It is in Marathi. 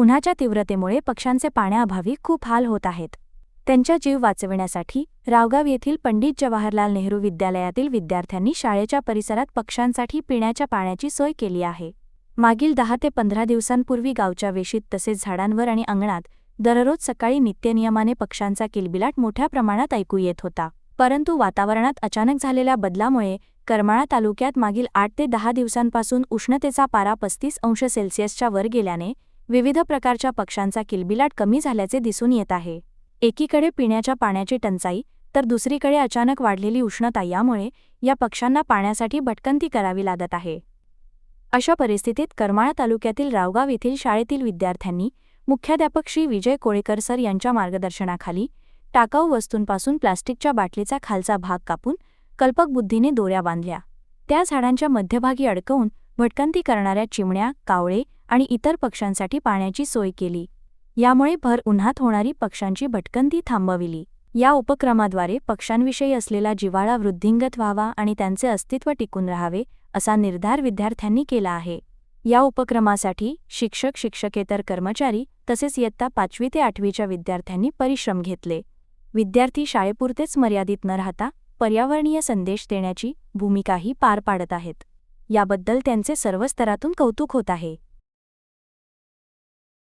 उन्हाच्या तीव्रतेमुळे पक्ष्यांचे पाण्याअभावी खूप हाल होत आहेत. त्यांच्या जीव वाचविण्यासाठी रावगाव येथील पंडित जवाहरलाल नेहरू विद्यालयातील विद्यार्थ्यांनी शाळेच्या परिसरात पक्ष्यांसाठी पिण्याच्या पाण्याची सोय केली आहे. मागील दहा ते पंधरा दिवसांपूर्वी गावच्या वेशीत तसेच झाडांवर आणि अंगणात दररोज सकाळी नित्यनियमाने पक्ष्यांचा किलबिलाट मोठ्या प्रमाणात ऐकू येत होता. परंतु वातावरणात अचानक झालेल्या बदलामुळे करमाळा तालुक्यात मागील आठ ते दहा दिवसांपासून उष्णतेचा पारा पस्तीस अंश सेल्सिअसच्या वर गेल्याने विविध प्रकारच्या पक्ष्यांचा किलबिलाट कमी झाल्याचे दिसून येत आहे. एकीकडे पिण्याच्या पाण्याची टंचाई तर दुसरीकडे अचानक वाढलेली उष्णता यामुळे या पक्ष्यांना पाण्यासाठी भटकंती करावी लागत आहे. अशा परिस्थितीत करमाळा तालुक्यातील रावगाव येथील शाळेतील विद्यार्थ्यांनी मुख्याध्यापक श्री विजय कोळेकर सर यांच्या मार्गदर्शनाखाली टाकाऊ वस्तूंपासून प्लास्टिकच्या बाटलीचा खालचा भाग कापून कल्पक बुद्धीने दोऱ्या बांधल्या. त्या झाडांच्या मध्यभागी अडकवून भटकंती करणाऱ्या चिमण्या कावळे आणि इतर पक्ष्यांसाठी पाण्याची सोय केली. यामुळे भर उन्हात होणारी पक्ष्यांची भटकंती थांबविली. या उपक्रमाद्वारे पक्ष्यांविषयी असलेला जिव्हाळा वृद्धिंगत व्हावा आणि त्यांचे अस्तित्व टिकून राहावे असा निर्धार विद्यार्थ्यांनी केला आहे. या उपक्रमासाठी शिक्षक शिक्षकेतर कर्मचारी तसेच इयत्ता पाचवी ते आठवीच्या विद्यार्थ्यांनी परिश्रम घेतले. विद्यार्थी शाळेपुरतेच मर्यादित न राहता पर्यावरणीय संदेश देण्याची भूमिकाही पार पाडत आहेत. याबद्दल त्यांचे सर्व स्तरातून कौतुक होत आहे.